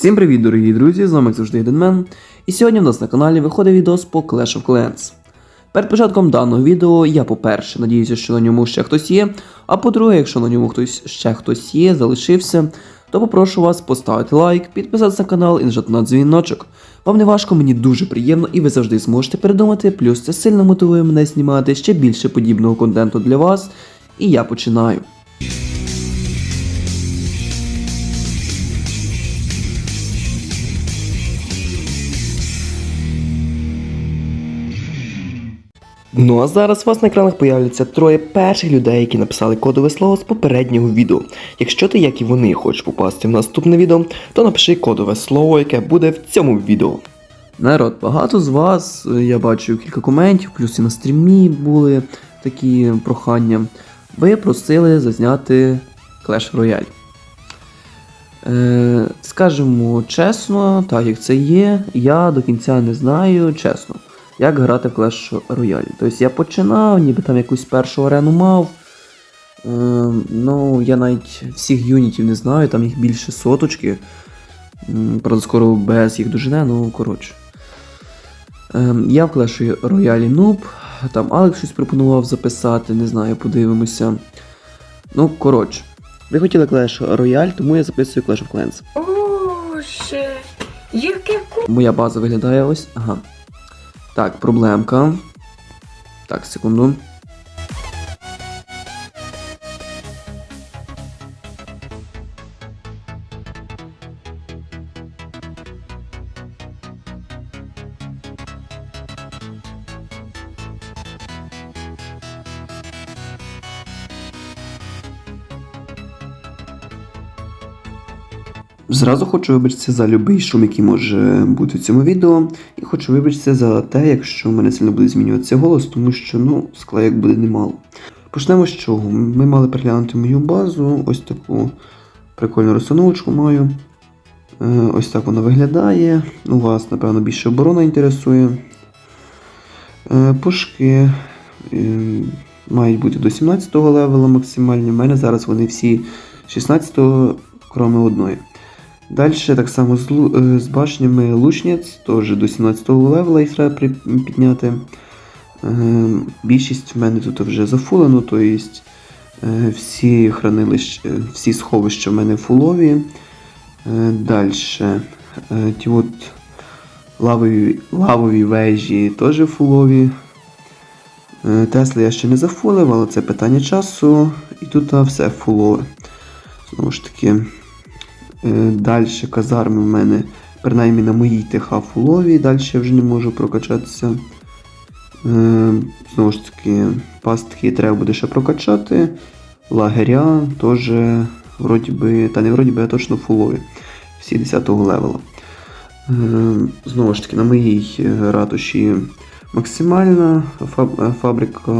Всім привіт, дорогі друзі! З вами завжди Єдинмен. І сьогодні в нас на каналі виходить відос по Clash of Clans. Перед початком даного відео я, по-перше, надіюся, що на ньому ще хтось є. А по-друге, якщо на ньому хтось ще хтось є, залишився, то попрошу вас поставити лайк, підписатися на канал і нажати на дзвіночок. Вам не важко, мені дуже приємно, і ви завжди зможете передумати. Плюс це сильно мотивує мене знімати ще більше подібного контенту для вас. І я починаю. Ну а зараз у вас на екранах появляться троє перших людей, які написали кодове слово з попереднього відео. Якщо ти, як і вони, хочеш попасти в наступне відео, то напиши кодове слово, яке буде в цьому відео. Народ, багато з вас, е, я бачу кілька коментів, плюс і на стрімі були такі прохання. Ви просили зазняти Clash Royale. Е, скажемо чесно, так як це є, я до кінця не знаю, чесно, як грати в Clash Royale. Тобто я починав, ніби там якусь першу арену мав. Е, ну, я навіть всіх юнітів не знаю, там їх більше соточки. Правда, скоро без їх дожене, ну коротше. Е, я в Clash Royale нуб, там Алекс щось пропонував записати, не знаю, подивимося. Ну, коротше. Ви хотіли Clash Royale, тому я записую Clash of Clans. Боже, яке ку... Моя база виглядає ось. Ага. Так, проблемка. Так, секунду. Зразу хочу вибачитися за будь-який шум, який може бути в цьому відео. І хочу вибачитися за те, якщо в мене сильно буде змінюватися голос, тому що ну, склеєк буде немало. Почнемо з чого. Ми мали переглянути мою базу, ось таку прикольну розстановочку маю. Е, Ось так вона виглядає. У вас, напевно, більше оборона інтересує. Е, Пушки е, мають бути до 17-го левела максимальні. У мене зараз вони всі 16-го, кроме одної. Далі так само з, е, з башнями лучниць, теж до 17-го левела їх треба підняти. Е, Більшість в мене тут вже зафулено, тобто всі хранилища, всі сховища в мене фулові. Далі ті от лавові, лавові вежі теж фулові. Тесли я ще не зафулив, але це питання часу. І тут все фулове. Знову ж таки. Далі казарми в мене, принаймні на моїй ТХ фулові, далі я вже не можу прокачатися. Е, Знову ж таки, пастки треба буде ще прокачати. Лагеря теж, вроді би, та не вроді би, а точно фулові. Всі 10-го левела. Е, Знову ж таки, на моїй е, ратуші максимальна е, фабрика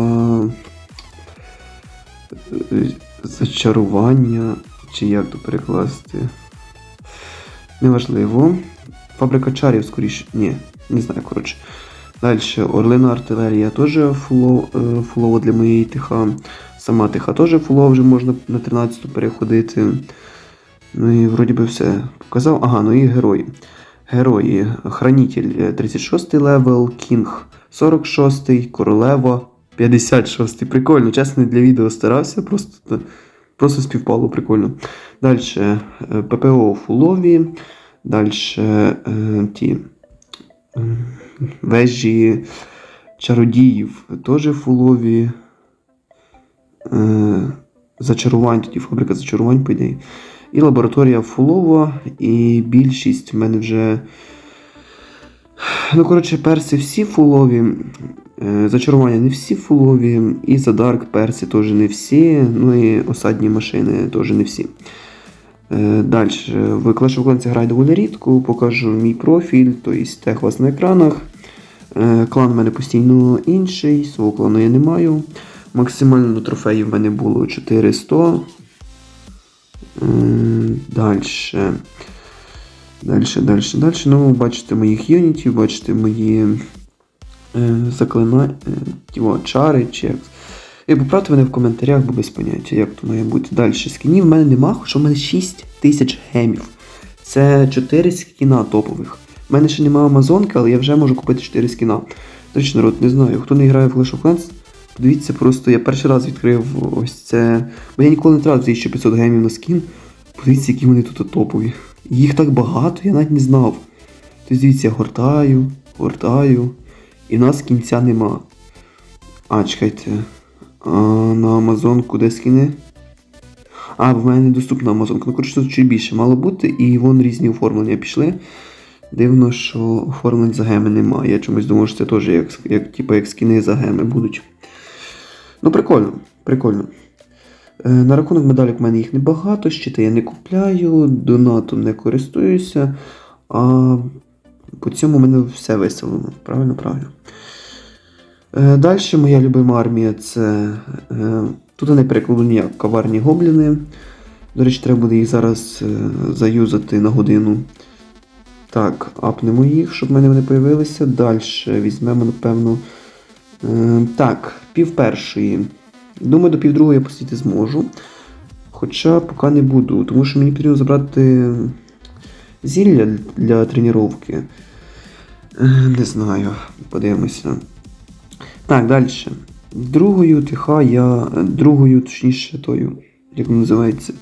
е, зачарування, чи як то перекласти. Неважливо. Фабрика чарів, скоріше. Ні, не знаю, коротше. Далі орлина артилерія теж фуло, е, фулово для моєї тиха. Сама тиха теж фулово вже можна на 13-ту переходити. Ну і вроді би все показав. Ага, ну і герої. Герої. Хранитель е, 36 левел, Кінг 46, Королева 56. Прикольно, чесно, для відео старався, просто, просто співпало прикольно. Далі ППО фулові. Далі ті е, вежі чародіїв теж фулові. Е, зачарувань, тоді фабрика зачарувань, по ідеї. І лабораторія фулова, і більшість в мене вже. Ну, коротше, перси всі фулові. Е, Зачарування не всі фулові. І задарк перси теж не всі. Ну і осадні машини теж не всі. Далі, в Clash of Clans я граю доволі рідко, покажу мій профіль, тобто тех вас на екранах. Е, Клан в мене постійно інший, свого клану я не маю. Максимально трофеїв в мене було 400. Далі. Далі, далі, далі. Ну, бачите моїх юнітів, бачите мої е, заклина... е, чари, чи як. І поправте мене в коментарях, бо без поняття, як то має бути. Далі скінів в мене нема, хоча в мене 6 тисяч гемів. Це 4 скіна топових. У мене ще немає Амазонки, але я вже можу купити 4 скіна. До речі, народ, не знаю, хто не грає в Clash of Clans, подивіться, просто я перший раз відкрив ось це. Бо я ніколи не тратив 1500 гемів на скін. Подивіться, які вони тут топові. Їх так багато, я навіть не знав. Тобто дивіться, я гортаю, гортаю, і в нас кінця нема. А, чекайте. На Амазонку де скіни? А, в мене недоступна Амазонка. Ну, коротше, тут чуть більше мало бути, і вон різні оформлення пішли. Дивно, що оформлень за геми немає. Я чомусь думав, що це теж як, як, типу, як скіни за геми будуть. Ну, прикольно, прикольно. Е, на рахунок медалік в мене їх небагато, щити я не купляю, донатом не користуюся. А по цьому в мене все виставлено. Правильно, правильно. Е, Далі моя любима армія це. Е, тут не перекладу ніяк коварні гобліни. До речі, треба буде їх зараз е, заюзати на годину. Так, апнемо їх, щоб в мене вони появилися. Далі візьмемо, напевно. Так, пів першої. Думаю, до півдругої я посидіти зможу. Хоча поки не буду, тому що мені потрібно забрати зілля для тренування. Не знаю, подивимося. Так, далі. Другою тиха я. Другою, точніше, тою, як називається.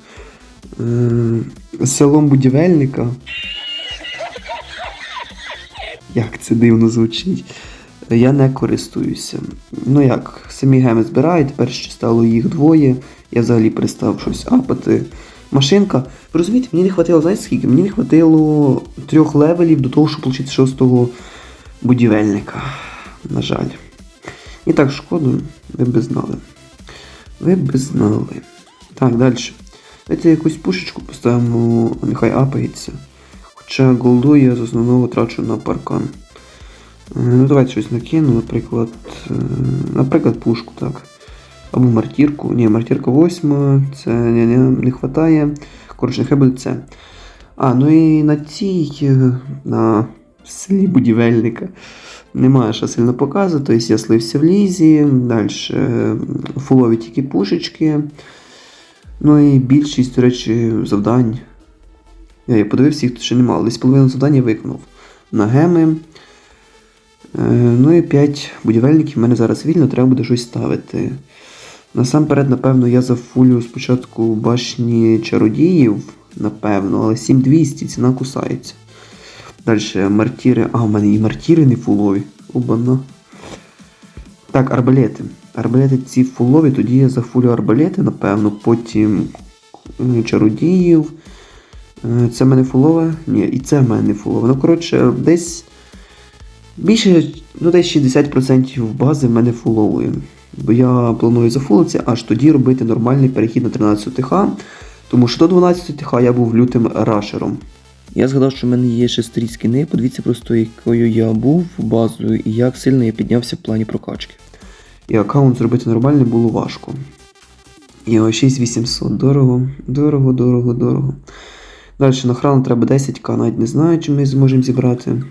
Е, селом будівельника. Як це дивно звучить. Я не користуюся. Ну як, самі геми збираю, тепер ще стало їх двоє. Я взагалі перестав щось апати. Машинка. Ви розумієте, мені не хватило, знаєте скільки? Мені не хватило трьох левелів до того, щоб отримати шостого будівельника. На жаль. І так, шкода, ви б знали. Ви б знали. Так, далі. Давайте якусь пушечку поставимо, нехай апається. Хоча голду я з основного трачу на паркан. Е, Ну, давайте щось накину, наприклад. е, Наприклад, пушку, так. Або мартірку. Ні, мартірка восьма, це не, не, не хватає. Коротше, нехай буде це. А, ну і на цій, е, на селі будівельника. Немає що сильно показувати, тобто я слився в лізі, далі фулові тільки пушечки. Ну і більшість, до речі, завдань. Я, я подивився, їх тут ще немало. Десь половину завдань я виконав. На геми. Е, ну і 5 будівельників в мене зараз вільно, треба буде щось ставити. Насамперед, напевно, я зафулю спочатку башні чародіїв, напевно, але 7200 ціна кусається. Далі мартіри. А, у мене і мартіри не фулові. Обана. Так, арбалети. Арбалети ці фулові, тоді я зафулю арбалети, напевно, потім е, чародіїв. Е, Це в мене фулове? Ні, і це в мене не фулове. Ну, коротше, десь більше, ну десь 60% бази в мене фулової. Бо я планую зафулитися, аж тоді робити нормальний перехід на 13 ТХ. Тому що до 12 ТХ я був лютим рашером. Я згадав, що в мене є ще старі скини, подивіться просто, якою я був базою і як сильно я піднявся в плані прокачки. І аккаунт зробити нормальний було важко. І 6800. Дорого, дорого, дорого, дорого. Далі на храм треба 10к, навіть не знаю, чи ми зможемо зібрати.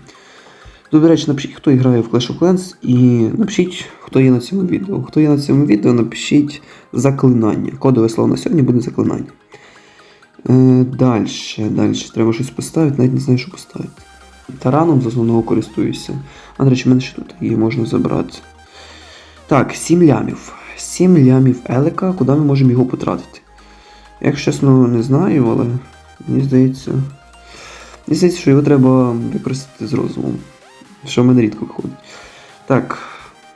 Ну, До речі, напишіть, хто грає в Clash of Clans, і напишіть, хто є на цьому відео. Хто є на цьому відео, напишіть заклинання. Кодове слово на сьогодні буде заклинання. Е, далі, далі. Треба щось поставити, навіть не знаю, що поставити. Тараном з основного користуюся. А, до речі, мене ще тут її можна забрати. Так, 7 лямів. 7 лямів елека, куди ми можемо його потратити? Якщо чесно, не знаю, але мені здається. Мені здається, що його треба використати з розумом. Що в мене рідко виходить. Так.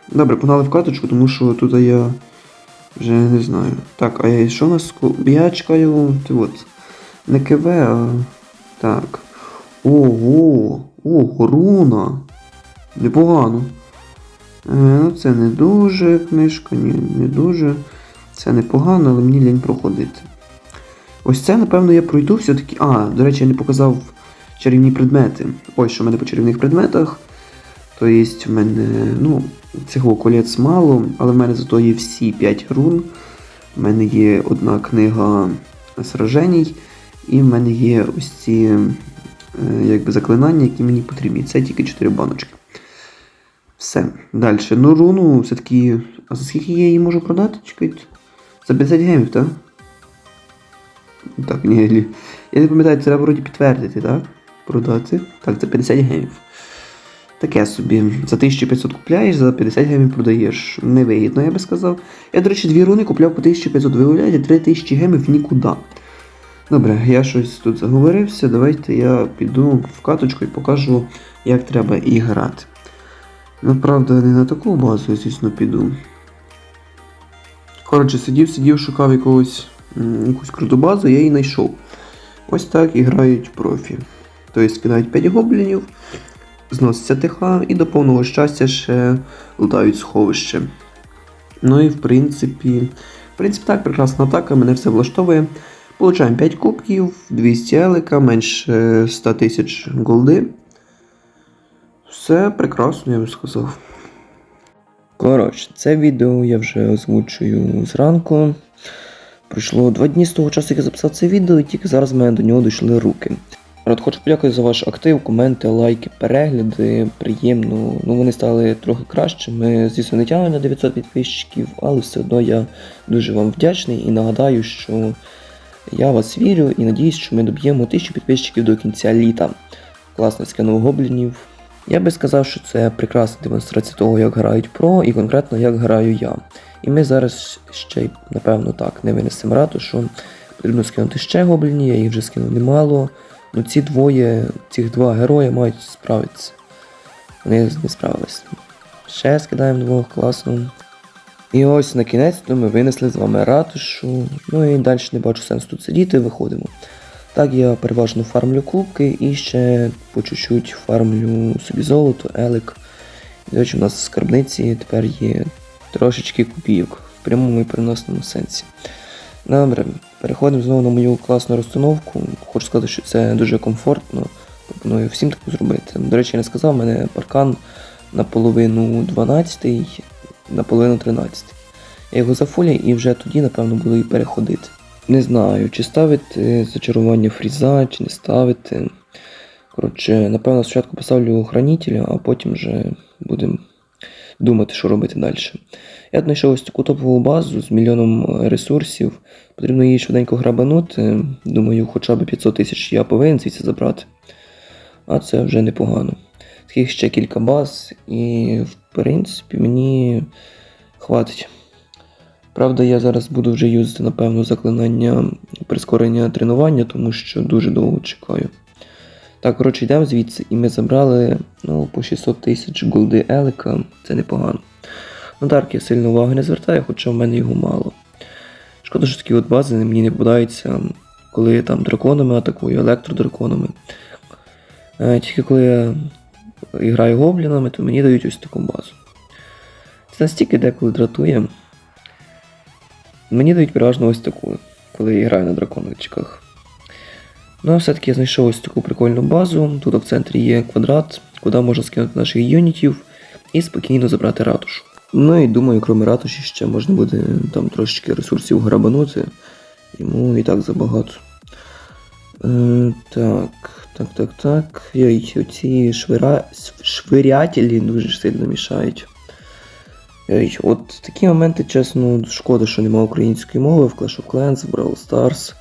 Добре, погнали в каточку, тому що тут я вже не знаю. Так, а що у нас? Я чекаю. Ти от. Не КВ, а. Так. Ого! Ого, руна! Непогано. Е, ну, це не дуже книжка, ні, не дуже. Це непогано, але мені лінь проходити. Ось це, напевно, я пройду все-таки. А, до речі, я не показав чарівні предмети. Ось що в мене по чарівних предметах. То є в мене, ну, цього колець мало, але в мене зато є всі 5 рун. В мене є одна книга сраженій, і в мене є ось ці е, якби, заклинання, які мені потрібні. Це тільки 4 баночки. Все. Далі. Ну, руну все-таки. А за скільки я її можу продати? Чекайте. За 50 гемів, так? Так, ні, я не пам'ятаю, це треба вроді підтвердити, так? Продати. Так, це 50 гемів. Таке собі. За 1500 купляєш, за 50 гемів продаєш. Невигідно, я би сказав. Я, до речі, дві руни купляв по 1500. Ви уявляєте, 3000 гемів нікуди. Добре, я щось тут заговорився. Давайте я піду в каточку і покажу, як треба і грати. Ну, правда, не на таку базу, я, звісно, піду. Коротше, сидів, сидів, шукав якогось, якусь круту базу, я її знайшов. Ось так і грають профі. Тобто кидають 5 гоблінів, зноситься ТХ і до повного щастя ще лутають сховище. Ну і в принципі, в принципі, так, прекрасна атака, мене все влаштовує. Получаємо 5 кубків, 200 елика, менше 100 тисяч голди. Все прекрасно, я би сказав. Коротше, це відео я вже озвучую зранку. Пройшло два дні з того часу, як я записав це відео, і тільки зараз в мене до нього дійшли руки. Рад, хочу подякувати за ваш актив, коменти, лайки, перегляди. Приємно. Ну вони стали трохи кращими. Звісно, не тягну на 900 підписчиків, але все одно я дуже вам вдячний і нагадаю, що я вас вірю і надіюсь, що ми доб'ємо 1000 підписчиків до кінця літа. Класно скинув гоблінів. Я би сказав, що це прекрасна демонстрація того, як грають про, і конкретно як граю я. І ми зараз ще й, напевно, так, не винесемо раду, що потрібно скинути ще гоблінів, я їх вже скинув немало. Ну ці двоє, цих два герої мають справитися. Вони не справились. Ще скидаємо двох класно. І ось на кінець-то ми винесли з вами ратушу. Ну і далі не бачу сенсу тут сидіти, виходимо. Так я переважно фармлю кубки і ще по чуть-чуть фармлю собі золото, елик. До речі, у нас в скарбниці тепер є трошечки копійок в прямому і переносному сенсі. Добре, переходимо знову на мою класну розстановку. Хочу сказати, що це дуже комфортно. Пропоную всім таку зробити. До речі, я не сказав, у мене паркан наполовину 12, наполовину 13. Я його зафолю і вже тоді, напевно, буду і переходити. Не знаю, чи ставити зачарування фріза, чи не ставити. Коротше, напевно, спочатку поставлю хранителя, а потім вже будемо думати, що робити далі. Я знайшов ось таку топову базу з мільйоном ресурсів. Потрібно її швиденько грабанути. Думаю, хоча б 500 тисяч я повинен звідси забрати. А це вже непогано. Таких ще кілька баз, і в принципі мені хватить. Правда, я зараз буду вже юзати, напевно, заклинання прискорення тренування, тому що дуже довго чекаю. Так, коротше, йдемо звідси, і ми забрали ну, по 600 тисяч голди елика, це непогано. На дарк я сильно уваги не звертаю, хоча в мене його мало. Шкода, що такі от бази мені не попадаються, коли я там драконами атакую, електродраконами. Е, Тільки коли я граю гоблінами, то мені дають ось таку базу. Це настільки деколи дратує. Мені дають переважно ось таку, коли я граю на дракончиках. Ну, а все-таки я знайшов ось таку прикольну базу. Тут в центрі є квадрат, куди можна скинути наших юнітів і спокійно забрати ратушу. Ну і думаю, крім ратуші, ще можна буде там трошечки ресурсів грабанути. Йому і так забагато. Е, так, так, так, так. Йой, оці швира... швирятелі дуже сильно мішають. Ей, От такі моменти, чесно, шкода, що немає української мови в Clash of Clans, в Brawl Stars.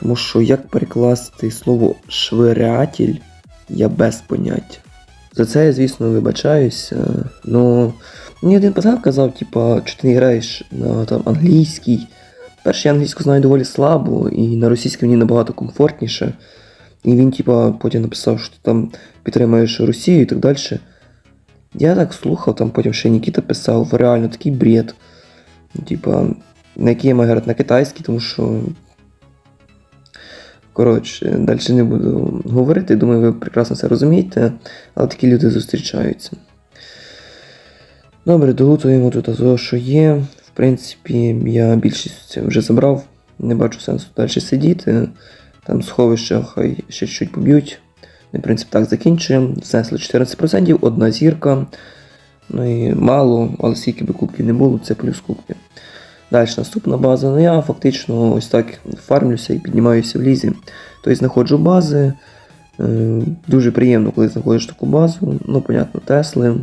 Тому що як перекласти слово швирятель, я без поняття. За це я, звісно, вибачаюся. Ну, мені один пацан казав, типа, що ти не граєш на там, англійській. Перше, я англійську знаю доволі слабо, і на російській мені набагато комфортніше. І він, типа, потім написав, що ти там підтримуєш Росію і так далі. Я так слухав, там потім ще Нікіта писав, реально такий бред. Типа, на який я маю грати на китайській, тому що. Коротше, далі не буду говорити, думаю, ви прекрасно це розумієте, але такі люди зустрічаються. Добре, долутуємо тут азо, що є. Принципі, я більшість вже забрав, не бачу сенсу далі сидіти. Там сховища хай ще чуть поб'ють. Ми, в принципі, так закінчуємо. Знесли 14%, одна зірка. Ну і мало, але скільки би кубків не було, це плюс кубки. Далі наступна база. Ну я фактично ось так фармлюся і піднімаюся в лізі. Тобто знаходжу бази. Е, Дуже приємно, коли знаходиш таку базу. Ну, понятно, Тесли.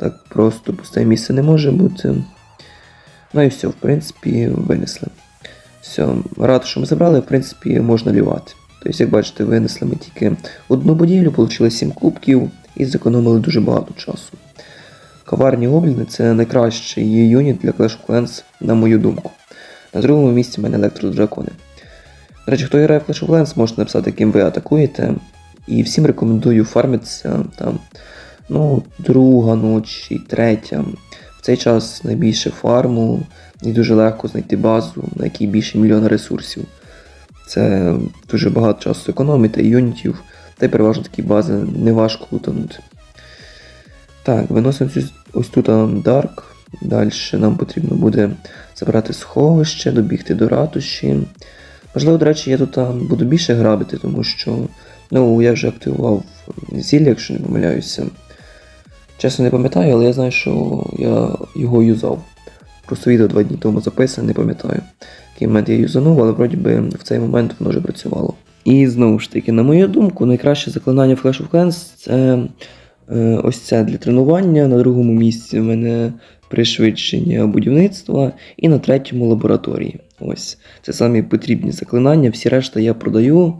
Так просто пусте місце не може бути. Ну і все, в принципі, винесли. Все, ратушу ми забрали, в принципі, можна лівати. Тобто, як бачите, винесли ми тільки одну будівлю, отримали 7 кубків і зекономили дуже багато часу. Коварні гобліни це найкращий юніт для Clash of Clans, на мою думку. На другому місці в мене електродракони. До речі, хто грає в Clash of Clans, можете написати, ким ви атакуєте. І всім рекомендую фармитися там, ну, друга ночі, третя. Цей час найбільше фарму і дуже легко знайти базу, на якій більше мільйона ресурсів. Це дуже багато часу економити, юнітів, та й переважно такі бази не важко лутанути. Так, виносимо ось тут Дарк. Далі нам потрібно буде забрати сховище, добігти до ратуші. Можливо, до речі, я тут буду більше грабити, тому що ну, я вже активував зілля, якщо не помиляюся. Чесно не пам'ятаю, але я знаю, що я його юзав. Просто відео два дні тому записане, не пам'ятаю. Який момент я юзанув, але вроді би в цей момент воно вже працювало. І знову ж таки, на мою думку, найкраще заклинання в Clash of Clans це е, ось це для тренування. На другому місці в мене пришвидшення будівництва, і на третьому лабораторії. Ось. Це самі потрібні заклинання, всі решта я продаю.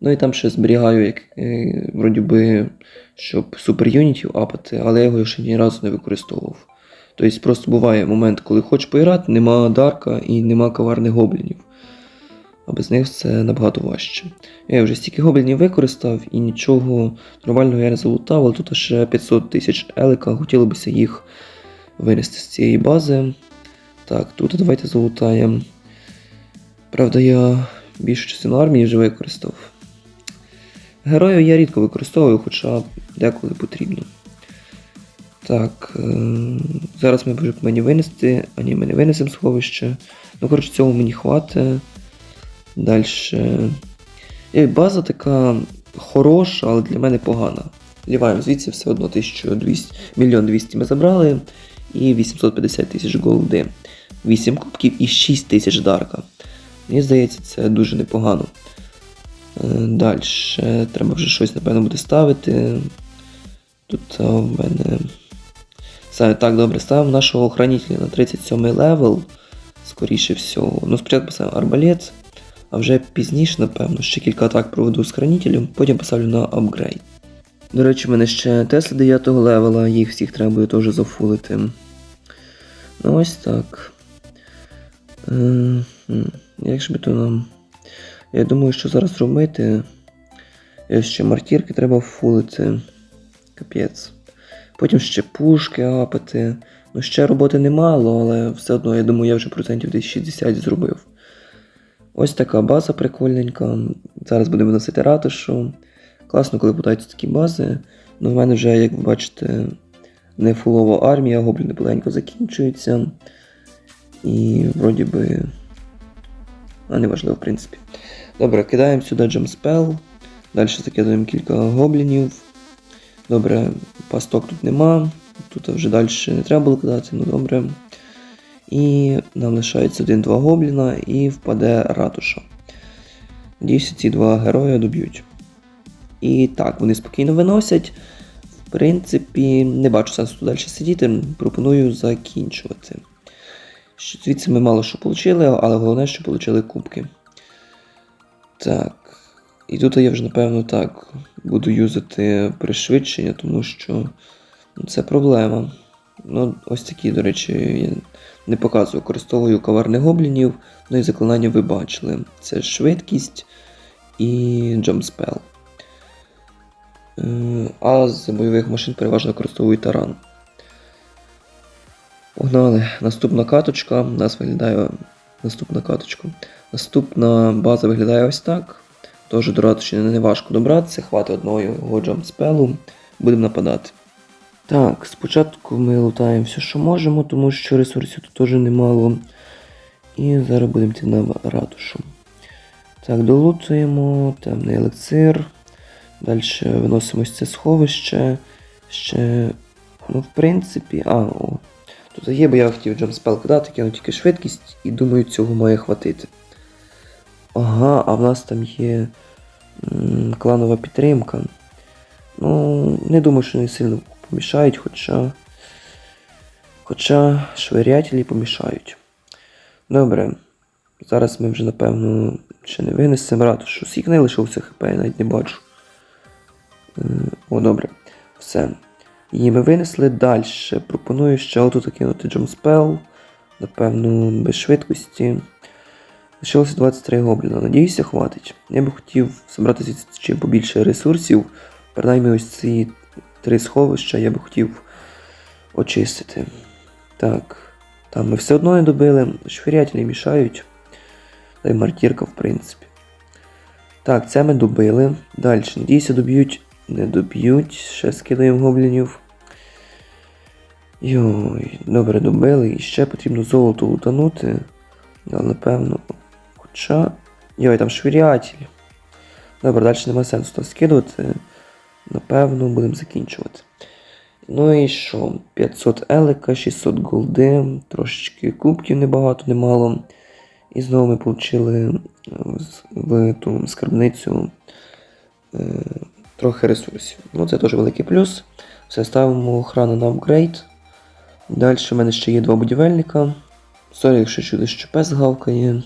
Ну і там ще зберігаю, як, е, вроді би, щоб суперюнітів апати, але я його ще ні разу не використовував. Тобто просто буває момент, коли хочеш поіграти, нема дарка і нема коварних гоблінів. А без них це набагато важче. Я вже стільки гоблінів використав і нічого нормального я не залутав, але тут ще 500 тисяч елика, хотілося б їх винести з цієї бази. Так, тут давайте залутаємо. Правда, я більшу частину армії вже використав. Героїв я рідко використовую, хоча деколи потрібно. Так, е- зараз ми вже повинні винести, а ні, ми не винесемо сховище. Ну, коротше, цього мені хватить. Далі. І база така хороша, але для мене погана. Ліваємо звідси все одно 1200, мільйон 200 ми забрали і 850 тисяч голди. 8 кубків і 6 тисяч дарка. Мені здається, це дуже непогано. Далі. Треба вже щось, напевно, буде ставити. Тут в мене. Все, так, добре, ставимо нашого охранителя на 37 левел. Скоріше всього. Ну, спочатку поставимо арбалет, а вже пізніше, напевно, ще кілька атак проведу з хранителем, потім поставлю на апгрейд. До речі, в мене ще Тесли 9 левела, їх всіх треба буде теж зафулити. Ну ось так. Е, Як ж би то нам. Я думаю, що зараз робити. Е, Ще мартірки треба фулити. Капець. Потім ще пушки апати. Ну, ще роботи немало, але все одно, я думаю, я вже процентів десь 60 зробив. Ось така база прикольненька. Зараз будемо носити ратушу. Класно, коли подаються такі бази. Ну, в мене вже, як ви бачите, не фулова армія, гобліни поленько закінчуються. І вроді би. А неважливо, в принципі. Добре, кидаємо сюди джемспел. Далі закидаємо кілька гоблінів. Добре, пасток тут нема. Тут вже далі не треба було кидати, ну добре. І нам лишається один-два гобліна і впаде ратуша. Надіюся, ці два герої доб'ють. І так, вони спокійно виносять. В принципі, не бачу сенсу тут далі сидіти, пропоную закінчувати. Звідси ми мало що отримали, але головне, що отримали кубки. Так. І тут я вже, напевно, так буду юзати пришвидшення, тому що ну, це проблема. Ну, ось такі, до речі, я не показую. Використовую коварних гоблінів, ну і заклинання ви бачили. Це швидкість і джамспел. А з бойових машин переважно використовую таран. Погнали. Наступна каточка. У нас виглядає наступна каточка. Наступна база виглядає ось так. Тож до ратуші не важко добратися, хватить одного його джамспелу. Будемо нападати. Так, спочатку ми лутаємо все, що можемо, тому що ресурсів тут теж немало. І зараз будемо йти на ратушу. Так, долутуємо, темний елексир. Далі виносимо це сховище. Ще, ну, в принципі, а, о, тут є, бо я хотів джамспел кидати, кинув тільки швидкість, і думаю, цього має хватити. Ага, а в нас там є кланова підтримка. Ну, не думаю, що вони сильно помішають, хоча. Хоча швирятелі помішають. Добре. Зараз ми вже, напевно, ще не винесемо раду, що скільки не лишилося хп, я навіть не бачу. Е, О, добре. Все. Її ми винесли далі. Пропоную ще отут кинути джамспел. Напевно, без швидкості. Лишилося 23 гобліна. Надіюся, хватить. Я би хотів зібрати ще побільше ресурсів. Принаймні ось ці три сховища я би хотів очистити. Так. Там ми все одно не добили. Швирятелі мішають. Та й мартірка, в принципі. Так, це ми добили. Далі. Надіюся, доб'ють. Не доб'ють. Ще скидаємо гоблінів. Йой, добре добили. І ще потрібно золото лутанути. Але напевно. Хоча. Йой, там швирятель. Добре, далі нема сенсу то скидувати. Напевно, будемо закінчувати. Ну і що? 500 елека, 600 голди, трошечки кубків небагато, немало. І знову ми отримали в ту скарбницю е, трохи ресурсів. Ну, це теж великий плюс. Все, ставимо охрану на апгрейд. Далі в мене ще є два будівельника. Сорі, якщо чули, що пес гавкає.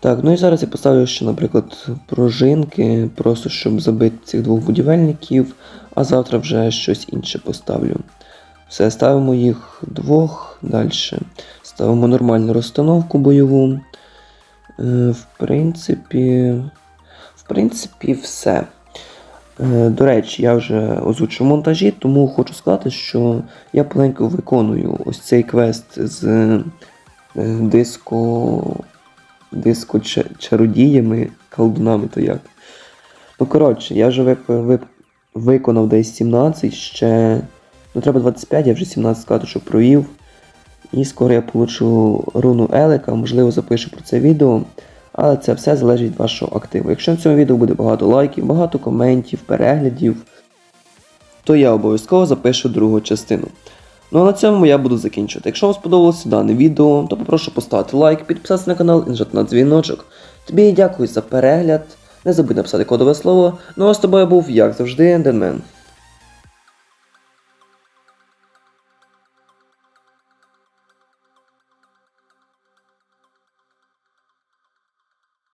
Так, ну і зараз я поставлю ще, наприклад, пружинки, просто щоб забити цих двох будівельників, а завтра вже щось інше поставлю. Все, ставимо їх двох, далі. Ставимо нормальну розстановку бойову. Е, в принципі, в принципі, все. Е, До речі, я вже озвучив монтажі, тому хочу сказати, що я поленько виконую ось цей квест з е, диско. Диско чародіями, колдунами, то як. Ну, коротше, я вже вип- вип- виконав десь 17, ще. Ну, треба 25, я вже 17 катушок провів. І скоро я получу руну Елека, можливо, запишу про це відео. Але це все залежить від вашого активу. Якщо в цьому відео буде багато лайків, багато коментів, переглядів, то я обов'язково запишу другу частину. Ну а на цьому я буду закінчувати. Якщо вам сподобалося дане відео, то попрошу поставити лайк, підписатися на канал і нажати на дзвіночок. Тобі дякую за перегляд. Не забудь написати кодове слово. Ну а з тобою був, як завжди, Денмен.